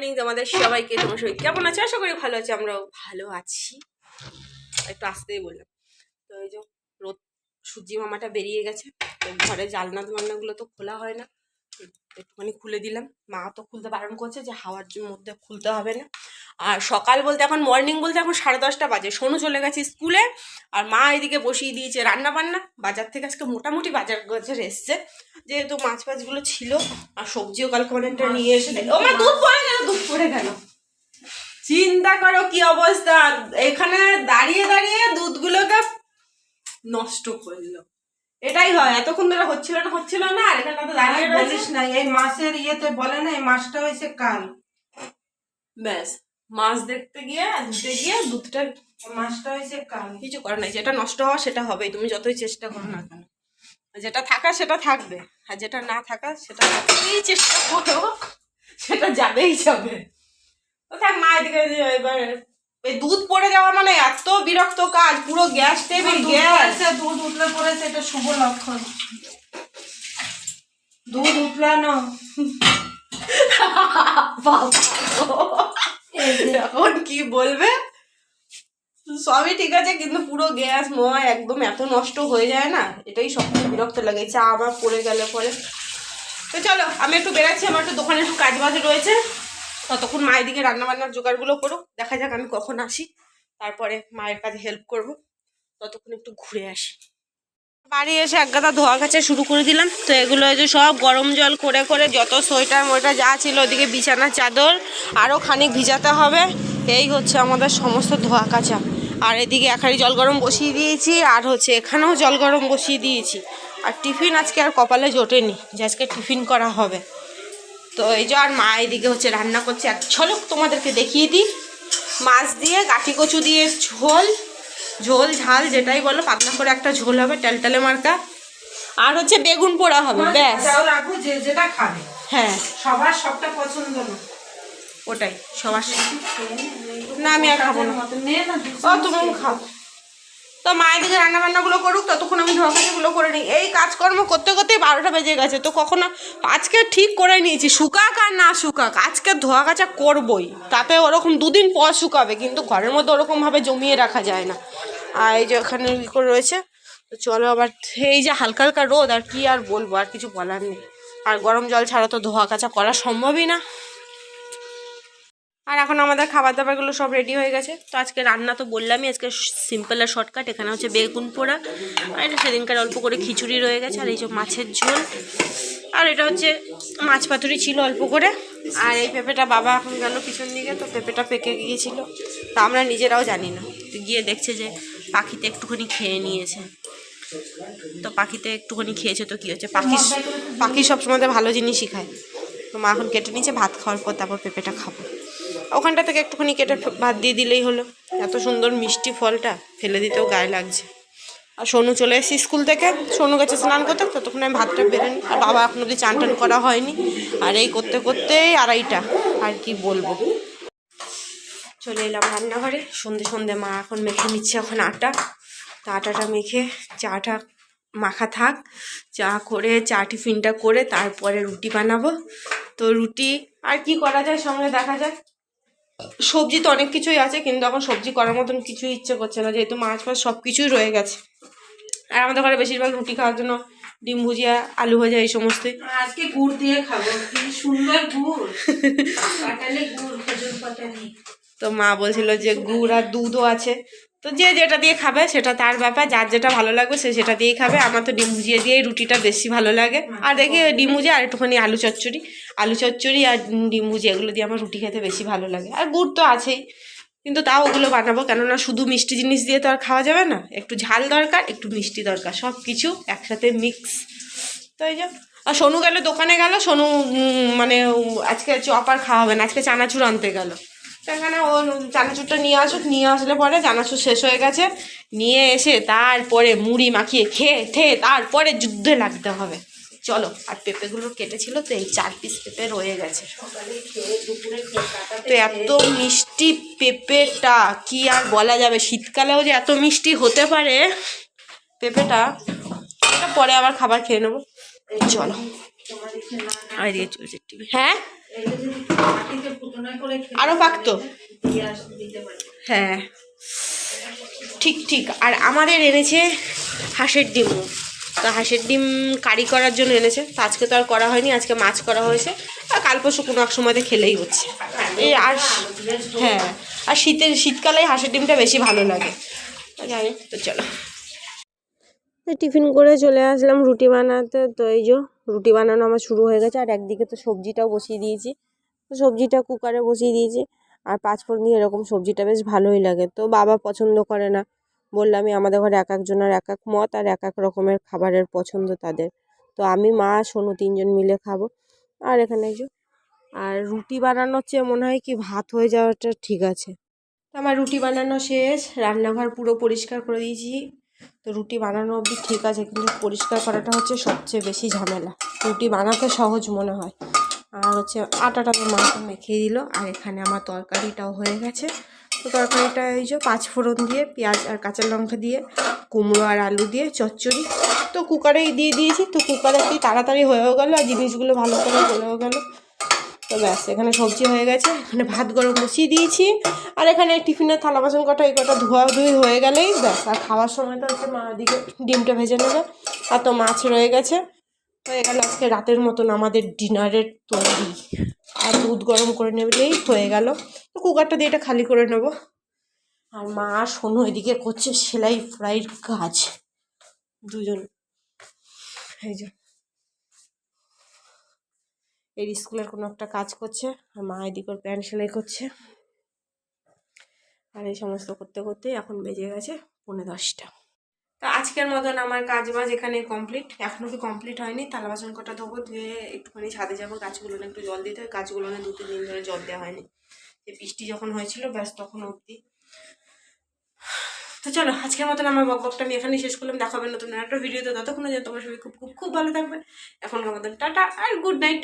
Morning তোমাদের সবাইকে, তোমার সবাই কেমন আছে? আশা করি ভালো আছে, আমরাও ভালো আছি। একটু আসতেই বললাম। তো এই যে রোদ সূর্যি মামাটা বেরিয়ে গেছে। ঘরে জালনা মালনাগুলো তো খোলা হয় না। একটুখানি খুলে দিলাম। মা তো খুলতে বারণ করছে যে হাওয়ার মধ্যে খুলতে হবে না। আর সকাল বলতে এখন মর্নিং বলতে এখন সাড়ে দশটা বাজে। সোনু চলে গেছে স্কুলে আর মা এদিকে বসিয়ে দিয়েছে রান্না বান্না বাজার থেকে আজকে মোটামুটি বাজার গাজার এসছে। যেহেতু মাছ ফাছগুলো ছিল আর সবজিও কালকে অনেকটা নিয়ে এসে ও মা দুধ পড়ে গেল দুধ পড়ে গেল। চিন্তা করো কি অবস্থা। এখানে দাঁড়িয়ে দাঁড়িয়ে দুধগুলোকে নষ্ট করল এটাই হয় এতক্ষণ ধরে হচ্ছিল না হচ্ছিল না আর এখানে তো দাঁড়িয়ে বলিস না এই মাসের ইয়েতে বলে না এই মাসটা হয়েছে কাল। ব্যাস মাছ দেখতে গিয়ে ধুতে গিয়ে দুধটা মাসটা হয়েছে কাল। কিছু করার নাই যেটা নষ্ট হওয়া সেটা হবেই তুমি যতই চেষ্টা করো না কেন। যেটা থাকা সেটা থাকবে আর যেটা না থাকা সেটা যতই চেষ্টা করো সেটা যাবেই যাবে। তো থাক মা এদিকে যে এবার এই দুধ পড়ে যাওয়া মানে এত বিরক্ত কাজ পুরো গ্যাস টেবিল দুধ গ্যাস দুধ উঠলে এটা শুভ লক্ষণ। দুধ উঠলানো এখন কি বলবে? সবই ঠিক আছে, কিন্তু পুরো গ্যাস, ময় একদম এত নষ্ট হয়ে যায় না, এটাই সব বিরক্ত লাগে, চা আবার পড়ে গেলে পরে। তো চলো, আমি একটু বেরাচ্ছি, আমার একটু দোকানে একটু কাজ বাজ রয়েছে। ততক্ষণ মায়ের দিকে রান্না বান্নার জোগাড়গুলো করো দেখা যাক আমি কখন আসি। তারপরে মায়ের কাজে হেল্প করব। ততক্ষণ একটু ঘুরে আসি। বাড়ি এসে এক গাদা ধোয়া কাচা শুরু করে দিলাম। তো এগুলো যে সব গরম জল করে করে যত সোয়েটার মোয়েটার যা ছিল ওদিকে বিছানা চাদর আরও খানিক ভিজাতে হবে। এই হচ্ছে আমাদের সমস্ত ধোয়া কাচা। আর এদিকে একারি জল গরম বসিয়ে দিয়েছি, আর হচ্ছে এখানেও জল গরম বসিয়ে দিয়েছি। আর টিফিন আজকে আর কপালে জোটেনি যে আজকে টিফিন করা হবে। তো এই যে আর মা এদিকে হচ্ছে রান্না করছে। এক ঝলক তোমাদেরকে দেখিয়ে দিই। মাছ দিয়ে গাঠি কচু দিয়ে ঝোল। ঝোল ঝাল যেটাই বলো পাতলা করে একটা ঝোল হবে টেলটেলে মার্কা। আর হচ্ছে বেগুন পোড়া হবে ব্যাস। যে যেটা খাবে। হ্যাঁ। সবার সবটা পছন্দ না। ওটাই সবার না আমি আর খাব না। ও খাও। তো মায়ের দিকে রান্না বান্নাগুলো করুক ততক্ষণ আমি ধোয়াকাছাগুলো করে নিই। এই কাজকর্ম করতে করতেই বারোটা বেজে গেছে তো কখনো আজকে ঠিক করে নিয়েছি শুকাক আর না শুকাক। আজকে ধোয়া কাচা করবই তাতে ওরকম দুদিন পর শুকাবে কিন্তু ঘরের মধ্যে ওরকমভাবে জমিয়ে রাখা যায় না। আর এই যে ওখানে করে রয়েছে, তো চলো আবার এই যে হালকা হালকা রোদ, আর কি আর বলব, আর কিছু বলার নেই। আর গরম জল ছাড়া তো ধোয়া কাচা করা সম্ভবই না। আর এখন আমাদের খাবার দাবারগুলো সব রেডি হয়ে গেছে। তো আজকে রান্না তো বললামই, আজকে সিম্পল আর শর্টকাট এখানে হচ্ছে বেগুন পোড়া, আর এটা সেদিনকার অল্প করে খিচুড়ি রয়ে গেছে, আর এই যে মাছের ঝোল। আর এটা হচ্ছে মাছ পাতুরি ছিল অল্প করে, আর এই পেঁপেটা বাবা এখন গেল পিছন দিকে, তো পেঁপেটা পেকে গিয়েছিল। তা আমরা নিজেরাও জানি না। গিয়ে দেখছে যে পাখিতে একটুখানি খেয়ে নিয়েছে। তো পাখিতে একটুখানি খেয়েছে তো কী হচ্ছে? পাখি পাখি সবসময় ভালো জিনিসই খায়। তো মা এখন কেটে নিয়েছে, ভাত খাওয়ার পর তারপর পেঁপেটা খাব। ওখানটা থেকে একটুখানি কেটে ভাত দিয়ে দিলেই হলো। এত সুন্দর মিষ্টি ফলটা ফেলে দিতেও গায়ে লাগছে। আর সোনু চলে এসেছি স্কুল থেকে। সোনু গেছে স্নান করতে, ততক্ষণ আমি ভাতটা বেড়ে নিই আর বাবা এখন অব্দি চান টান করা হয়নি। আর এই করতে করতেই আড়াইটা। আর কি বলব? চলে এলাম রান্নাঘরে। সন্ধে সন্ধে মা এখন মেখে নিচ্ছে এখন আটা। তা আটাটা মেখে চাটা মাখা থাক। চা করে চা টিফিনটা করে তারপরে রুটি বানাবো। তো রুটি আর কি করা যায় সঙ্গে দেখা যাক। সবজি তো অনেক কিছুই আছে কিন্তু এখন সবজি করার মতন কিছুই ইচ্ছে করছে না। যেহেতু মাছ ফাছ সব কিছুই রয়ে গেছে। আর আমাদের ঘরে বেশিরভাগ রুটি খাওয়ার জন্য ডিম ভুজিয়া আলু ভাজা এই সমস্ত আজকে গুড় দিয়ে খাব। কি সুন্দর গুড়। পাটালি গুড় খেজুর পাটালি তো মা বলছিল যে গুড় আর দুধও আছে। তো যে যেটা দিয়ে খাবে সেটা তার ব্যাপার, যার যেটা ভালো লাগবে সে সেটা দিয়েই খাবে। আমার তো ডিম ভুজিয়া দিয়েই রুটিটা বেশি ভালো লাগে। আর দেখি ডিম ভুজিয়া আর একটুখানি আলু চচ্চড়ি। আলু চচ্চড়ি আর ডিম ভুজিয়া এগুলো দিয়ে আমার রুটি খেতে বেশি ভালো লাগে। আর গুড় তো আছেই, কিন্তু তাও ওগুলো বানাবো। কেননা শুধু মিষ্টি জিনিস দিয়ে তো আর খাওয়া যাবে না। একটু ঝাল দরকার, একটু মিষ্টি দরকার। সব কিছু একসাথে মিক্স। তো এই যে, আর সোনু গেল দোকানে গেল। সোনু মানে আজকে চপ আর খাওয়া হবে না। আজকে চানাচুর আনতে গেল। তো এখানে ও চানাচুরটা নিয়ে আসুক, নিয়ে আসলে পরে চানাচুর শেষ হয়ে গেছে। নিয়ে এসে তারপরে মুড়ি মাখিয়ে খেয়ে ঠেয়ে তারপরে যুদ্ধে লাগতে হবে। চলো, আর পেঁপেগুলো কেটেছিল তো, এই চার পিস পেঁপে রয়ে গেছে। তো এত মিষ্টি পেঁপেটা, কি আর বলা যাবে? শীতকালেও যে এত মিষ্টি হতে পারে, পেঁপেটা। পরে আবার খাবার খেয়ে নেব। চলো। আর এদিকে চলছে টিভি। হ্যাঁ? এগুলো যদি মাটিতে ফুটনা করে খেলে আরও পাকতো? হ্যাঁ। ঠিক ঠিক। আর আমাদের এনেছে হাঁসের ডিমও তো হাঁসের ডিম কারি করার জন্য এনেছে। তো আজকে তো আর করা হয়নি আজকে মাছ করা হয়েছে। আর কাল পরশু কোনো এক সময়তে খেলেই হচ্ছে। এই আর হ্যাঁ আর শীতের শীতকালে হাঁসের ডিমটা বেশি ভালো লাগে। তো যাই হোক, তো চলো। টিফিন করে চলে আসলাম, রুটি বানাতে। তো এই যে রুটি বানানো আমার শুরু হয়ে গেছে। আর একদিকে তো সবজিটাও বসিয়ে দিয়েছি। তো সবজিটা কুকারে বসিয়ে দিয়েছি। আর পাঁচফোড়ন দিয়ে এরকম সবজিটা বেশ ভালোই লাগে। তো বাবা পছন্দ করে না। বললামই আমাদের ঘরে এক একজনের এক এক মত আর এক এক রকমের খাবারের পছন্দ তাদের। তো আমি, মা সোনু তিনজন মিলে খাব। আর এখানে এই যে, আর রুটি বানানোর চেয়ে মনে হয় কি ভাত হয়ে যাওয়াটা ঠিক আছে। আমার রুটি বানানো শেষ। রান্নাঘর পুরো পরিষ্কার করে দিয়েছি। তো রুটি বানানো অবধি ঠিক আছে, কিন্তু পরিষ্কার করাটা হচ্ছে সবচেয়ে বেশি ঝামেলা। রুটি বানাতে সহজ মনে হয়। আর হচ্ছে আটাটা মাকে মেখে দিল, আর এখানে আমার তরকারিটাও হয়ে গেছে। তো তরকারিটা এই যে পাঁচ ফোড়ন দিয়ে, পেঁয়াজ আর কাঁচা লঙ্কা দিয়ে, কুমড়ো আর আলু দিয়ে, চচ্চড়ি। তো কুকারেই দিয়ে দিয়েছি, তো কুকারে কি তাড়াতাড়ি হয়েও গেল, আর জিনিসগুলো ভালো করে গলেও গেল। তো ব্যাস, এখানে সবজি হয়ে গেছে। এখানে ভাত গরম বসিয়ে দিয়েছি। আর এখানে টিফিনের থালা বাসন কটা, এই কটা ধোয়া ধুই হয়ে গেলেই ব্যাস। আর খাওয়ার সময় তো হচ্ছে মা দিকে ডিমটা ভেজে নেবে। আর তো মাছ রয়ে গেছে। হয়ে গেল আজকে রাতের মতন আমাদের ডিনারের তৈরি। আর দুধ গরম করে নেবেই হয়ে গেল। তো কুকারটা দিয়ে এটা খালি করে নেব। আর মা সোনু এদিকে করছে সেলাই ফ্রাইয়ের কাজ দুজন। এই যে। এর স্কুলের কোনো একটা কাজ করছে, আর মা এদিকে ওর প্যান্ট সেলাই করছে। আর এই সমস্ত করতে করতে এখন বেজে গেছে পৌনে দশটা। তো আজকের মতন আমার কাজ বাজ এখানে কমপ্লিট এখনও কি কমপ্লিট হয়নি? থালা বাসন কটা ধোবো, ধুয়ে একটুখানি ছাদে যাব। গাছগুলো না একটু জল দিতে হয়। গাছগুলো দু তিন দিন ধরে জল দেওয়া হয়নি। যে বৃষ্টি যখন হয়েছিল, ব্যাস তখন অবধি। তো চলো, আজকের মতন আমার বকবকটা আমি এখানে শেষ করলাম। দেখাবেন নতুন একটা ভিডিওতে ততক্ষণে যে তোমার সবাই খুব খুব খুব ভালো থাকবে। এখনকার মতন টাটা আর গুড নাইট